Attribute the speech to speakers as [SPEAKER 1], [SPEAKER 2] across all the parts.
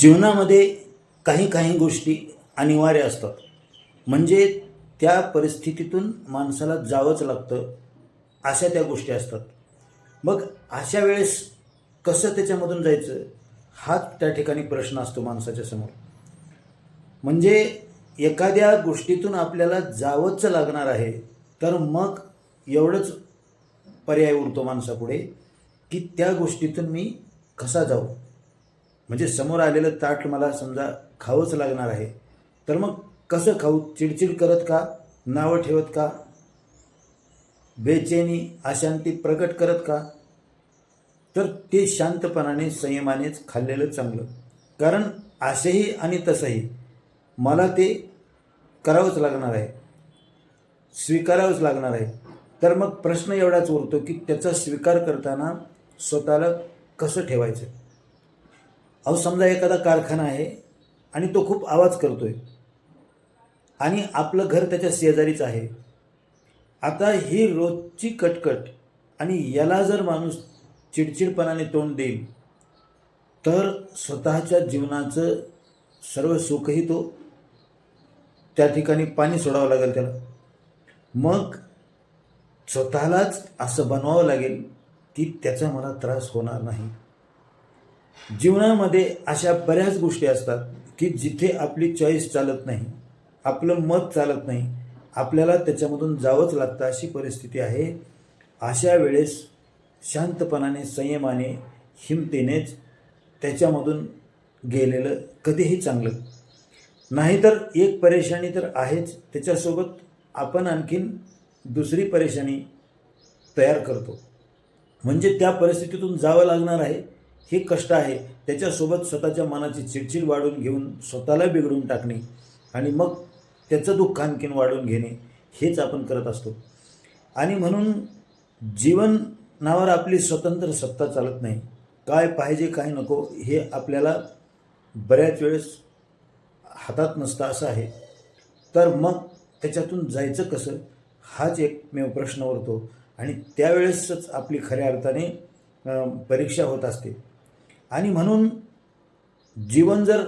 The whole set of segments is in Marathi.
[SPEAKER 1] जीवनामध्ये काही काही गोष्टी अनिवार्य असतात. म्हणजे त्या परिस्थितीतून माणसाला जावंच लागतं अशा त्या गोष्टी असतात. मग अशा वेळेस कसं त्याच्यामधून जायचं? हाच त्या ठिकाणी प्रश्न असतो माणसाच्या समोर. म्हणजे एखाद्या गोष्टीतून आपल्याला जावंच लागणार आहे तर मग एवढंच पर्याय उरतो माणसापुढे की त्या गोष्टीतून मी कसा जाऊ? म्हणजे समोर आलेलं ताट मला समजा खावंच लागणार आहे तर मग कसं खाऊ? चिडचिड करत का? नावं ठेवत का? बेचैनी अशांती प्रकट करत का? तर ते शांतपणाने संयमानेच खाल्लेलं चांगलं. कारण असेही आणि तसंही मला ते करावंच लागणार आहे स्वीकारावंच लागणार आहे. तर मग प्रश्न एवढाच उरतो की त्याचा स्वीकार करताना स्वतःला कसं ठेवायचं? अहो समजा एखादा कारखाना आहे आणि तो खूप आवाज करतो आहे आणि आपलं घर त्याच्या शेजारीच आहे. आता ही रोजची कटकट आणि याला जर माणूस चिडचिडपणाने तोंड देईल तर स्वतःच्या जीवनाचं सर्व सुखही तो त्या ठिकाणी पाणी सोडावं लागेल त्याला. मग स्वतःलाच असं बनवावं लागेल की त्याचा मला त्रास होणार नाही. जीवनामध्ये अशा बऱ्याच गोष्टी असतात की जिथे आपली चॉईस चालत नाही आपलं मत चालत नाही आपल्याला त्याच्यामधून जावंच लागतं अशी परिस्थिती आहे. अशा वेळेस शांतपणाने संयमाने हिमतीनेच त्याच्यामधून गेलेलं कधीही चांगलं. नाहीतर एक परेशानी तर आहेच. त्याच्यासोबत आपण आणखीन दुसरी परेशानी तयार करतो. म्हणजे त्या परिस्थितीतून जावं लागणार आहे. हे कष्ट आहे. त्याच्यासोबत स्वतःच्या मनाची चिडचिड वाढवून घेऊन स्वतःला बिघडून टाकणे आणि मग त्याचं दुःख आणखीन वाढवून घेणे हेच आपण करत असतो. आणि म्हणून जीवनावर आपली स्वतंत्र सत्ता चालत नाही. काय पाहिजे काय नको हे आपल्याला बऱ्याच वेळेस हातात नसतं असं आहे. तर मग त्याच्यातून जायचं कसं? हाच एकमेव प्रश्न उरतो. आणि त्यावेळेसच आपली खऱ्या अर्थाने परीक्षा होत असते. आणि म्हणून जीवन जर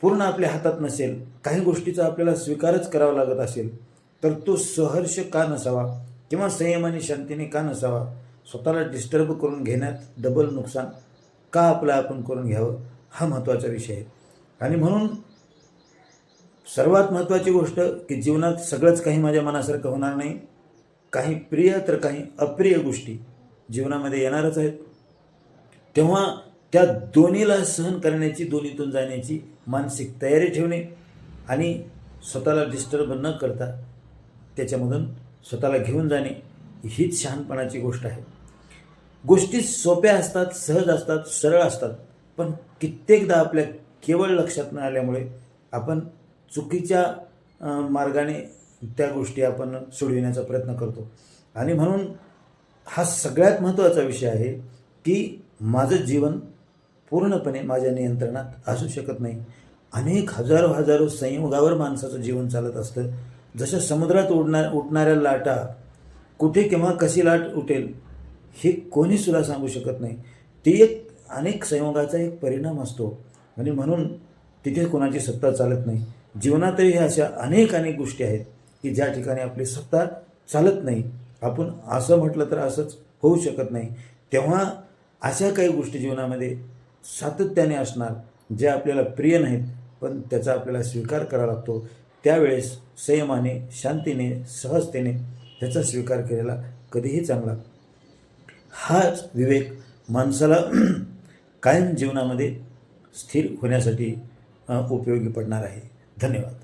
[SPEAKER 1] पूर्ण आपल्या हातात नसेल काही गोष्टीचा आपल्याला स्वीकारच करावा लागत असेल तर तो सहर्ष का नसावा किंवा संयम आणि शांतीने का नसावा स्वतःला डिस्टर्ब करून घेण्यात डबल नुकसान का आपलं आपण करून घ्यावं हा महत्त्वाचा विषय आहे. आणि म्हणून सर्वात महत्त्वाची गोष्ट की जीवनात सगळंच काही माझ्या मनासारखं होणार नाही काही प्रिय तर काही अप्रिय गोष्टी जीवनामध्ये येणारच आहेत. तेव्हा त्या दोन्हीला सहन करण्याची दोन्हीतून जाण्याची मानसिक तयारी ठेवणे आणि स्वतःला डिस्टर्ब न करता त्याच्यामधून स्वतःला घेऊन जाणे हीच शहाणपणाची गोष्ट आहे. गोष्टी सोप्या असतात सहज असतात सरळ असतात पण कित्येकदा आपल्या केवळ लक्षात न आल्यामुळे आपण चुकीच्या मार्गाने त्या गोष्टी आपण सोडविण्याचा प्रयत्न करतो. आणि म्हणून हा सगळ्यात महत्त्वाचा विषय आहे की माझं जीवन पूर्णपणे माझ्या नियंत्रणात असू शकत नाही. अनेक हजारो हजारो संयोगावर माणसाचं जीवन चालत असतं. जसं समुद्रात उडणार उठणाऱ्या लाटा कुठे केव्हा कशी लाट उठेल हे कोणीसुद्धा सांगू शकत नाही. ती एक अनेक संयोगाचा एक परिणाम असतो. आणि म्हणून तिथे कोणाची सत्ता चालत नाही. जीवनातही अशा अनेक अनेक गोष्टी आहेत की ज्या ठिकाणी आपली सत्ता चालत नाही. आपण असं म्हटलं तर असंच होऊ शकत नाही. तेव्हा अशा काही गोष्टी जीवनामध्ये सातत्याने असणार जे आपल्याला प्रिय नाहीत पण त्याचा आपल्याला स्वीकार करावा लागतो. त्यावेळेस संयमाने शांतीने सहजतेने त्याचा स्वीकार केलेला कधीही चांगला. हाच विवेक माणसाला कायम जीवनामध्ये स्थिर होण्यासाठी उपयोगी पडणार आहे. धन्यवाद.